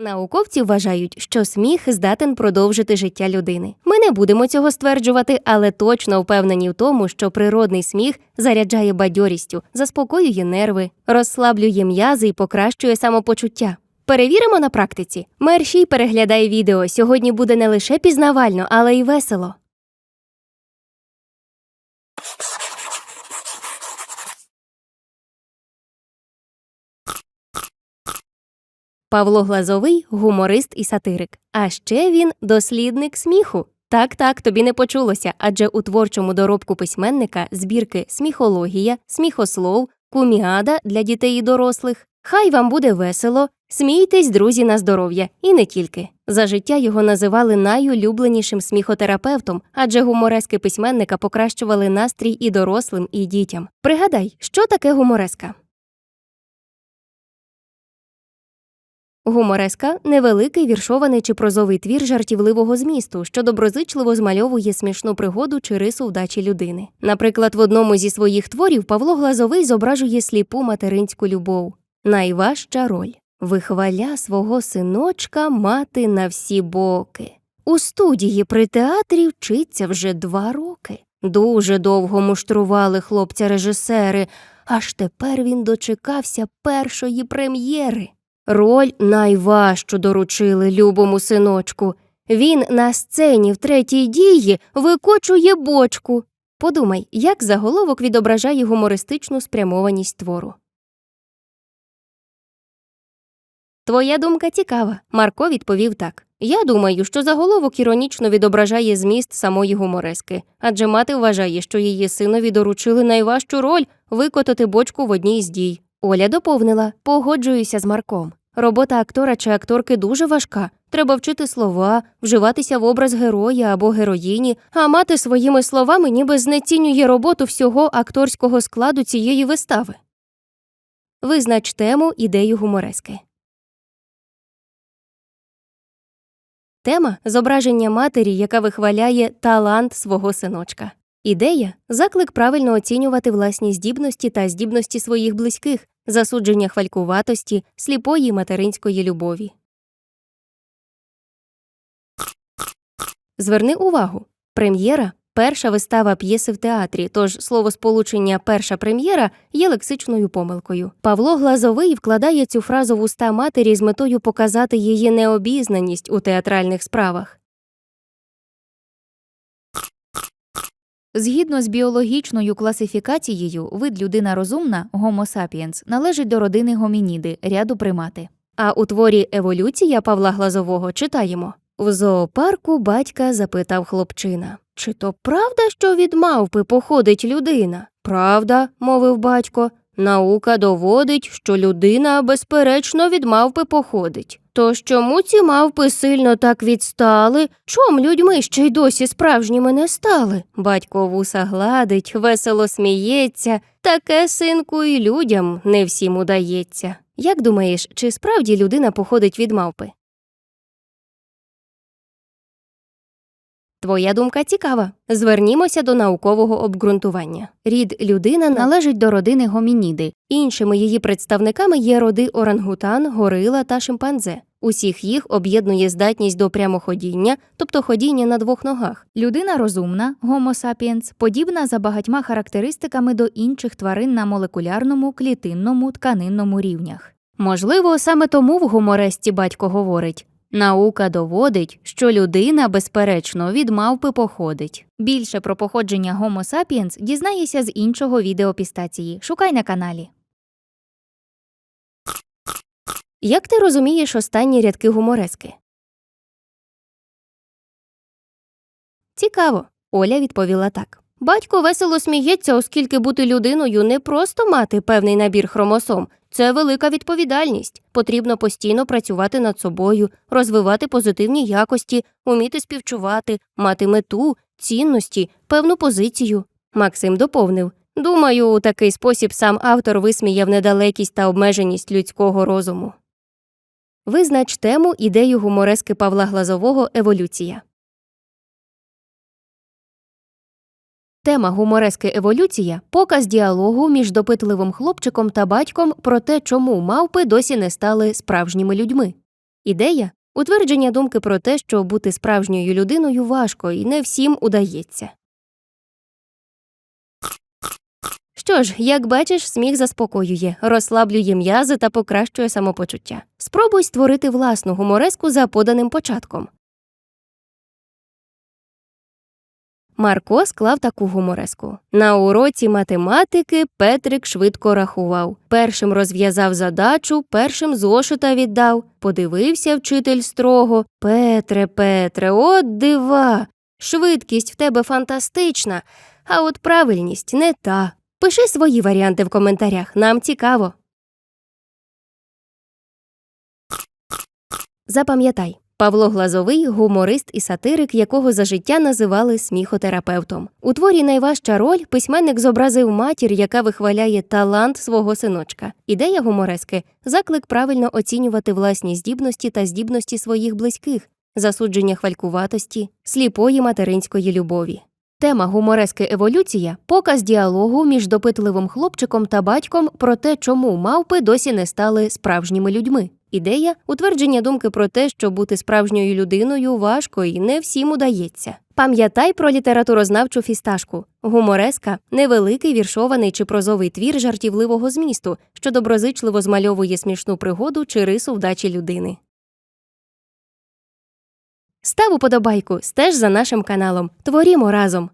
Науковці вважають, що сміх здатен продовжити життя людини. Ми не будемо цього стверджувати, але точно впевнені в тому, що природний сміх заряджає бадьорістю, заспокоює нерви, розслаблює м'язи і покращує самопочуття. Перевіримо на практиці. Мершій переглядає відео. Сьогодні буде не лише пізнавально, але й весело. Павло Глазовий гуморист і сатирик. А ще він дослідник сміху. Так, так, тобі не почулося, адже у творчому доробку письменника збірки сміхологія, сміхослов, куміада для дітей і дорослих. Хай вам буде весело, смійтесь, друзі, на здоров'я, і не тільки. За життя його називали найулюбленішим сміхотерапевтом, адже гуморески письменника покращували настрій і дорослим, і дітям. Пригадай, що таке гумореска? Гумореска невеликий віршований чи прозовий твір жартівливого змісту, що доброзичливо змальовує смішну пригоду чи рису вдачі людини. Наприклад, в одному зі своїх творів Павло Глазовий зображує сліпу материнську любов. Найважча роль вихваля свого синочка мати на всі боки. У студії при театрі вчиться вже два роки. Дуже довго муштрували хлопця режисери, аж тепер він дочекався першої прем'єри. Роль найважчу доручили любому синочку. Він на сцені в третій дії викочує бочку. Подумай, як заголовок відображає гумористичну спрямованість твору. Твоя думка цікава. Марко відповів так. Я думаю, що заголовок іронічно відображає зміст самої гуморески, адже мати вважає, що її синові доручили найважчу роль викотати бочку в одній з дій. Оля доповнила погоджуюся з Марком. Робота актора чи акторки дуже важка. Треба вчити слова, вживатися в образ героя або героїні, а мати своїми словами ніби знецінює роботу всього акторського складу цієї вистави. Визнач тему ідею гуморески. Тема зображення матері, яка вихваляє талант свого синочка. Ідея заклик правильно оцінювати власні здібності та здібності своїх близьких, засудження хвалькуватості, сліпої материнської любові. Зверни увагу. Прем'єра перша вистава п'єси в театрі, тож словосполучення перша прем'єра є лексичною помилкою. Павло Глазовий вкладає цю фразу в уста матері з метою показати її необізнаність у театральних справах. Згідно з біологічною класифікацією, вид людина розумна Homo sapiens належить до родини гомініди, ряду примати. А у творі Еволюція Павла Глазового читаємо в зоопарку батька запитав хлопчина. Чи то правда, що від мавпи походить людина? Правда, мовив батько. Наука доводить, що людина, безперечно, від мавпи походить. Тож чому ці мавпи сильно так відстали? Чом людьми ще й досі справжніми не стали? Батько вуса гладить, весело сміється. Таке, синку, і людям не всім удається. Як думаєш, чи справді людина походить від мавпи? Твоя думка цікава. Звернімося до наукового обґрунтування. Рід людина належить до родини гомініди. Іншими її представниками є роди орангутан, горила та шимпанзе. Усіх їх об'єднує здатність до прямоходіння, тобто ходіння на двох ногах. Людина розумна Homo sapiens подібна за багатьма характеристиками до інших тварин на молекулярному, клітинному, тканинному рівнях. Можливо, саме тому в гуморесті батько говорить наука доводить, що людина, безперечно, від мавпи походить. Більше про походження Homo sapiens дізнаєшся з іншого відео пістації. Шукай на каналі. Як ти розумієш останні рядки гуморески? Цікаво. Оля відповіла так. Батько весело сміється, оскільки бути людиною не просто мати певний набір хромосом, це велика відповідальність. Потрібно постійно працювати над собою, розвивати позитивні якості, уміти співчувати, мати мету, цінності, певну позицію. Максим доповнив. Думаю, у такий спосіб сам автор висміяв недалекість та обмеженість людського розуму. Визнач тему ідею гуморески Павла Глазового Еволюція. Тема гуморески Еволюція показ діалогу між допитливим хлопчиком та батьком про те, чому мавпи досі не стали справжніми людьми. Ідея утвердження думки про те, що бути справжньою людиною важко і не всім удається. Що ж, як бачиш, сміх заспокоює, розслаблює м'язи та покращує самопочуття. Спробуй створити власну гумореску за поданим початком. Марко склав таку гумореску. На уроці математики Петрик швидко рахував. Першим розв'язав задачу, першим зошита віддав. Подивився вчитель строго. Петре, Петре, от дива! Швидкість в тебе фантастична, а от правильність не та. Пиши свої варіанти в коментарях, нам цікаво. Запам'ятай, Павло Глазовий гуморист і сатирик, якого за життя називали сміхотерапевтом. У творі найважча роль письменник зобразив матір, яка вихваляє талант свого синочка. Ідея гуморески заклик правильно оцінювати власні здібності та здібності своїх близьких, засудження хвалькуватості, сліпої материнської любові. Тема гуморески еволюція показ діалогу між допитливим хлопчиком та батьком про те, чому мавпи досі не стали справжніми людьми. Ідея утвердження думки про те, що бути справжньою людиною важко і не всім удається. Пам'ятай про літературознавчу фісташку. Гумореска невеликий віршований чи прозовий твір жартівливого змісту, що доброзичливо змальовує смішну пригоду чи рису вдачі людини. Став уподобайку, стеж за нашим каналом. Творімо разом.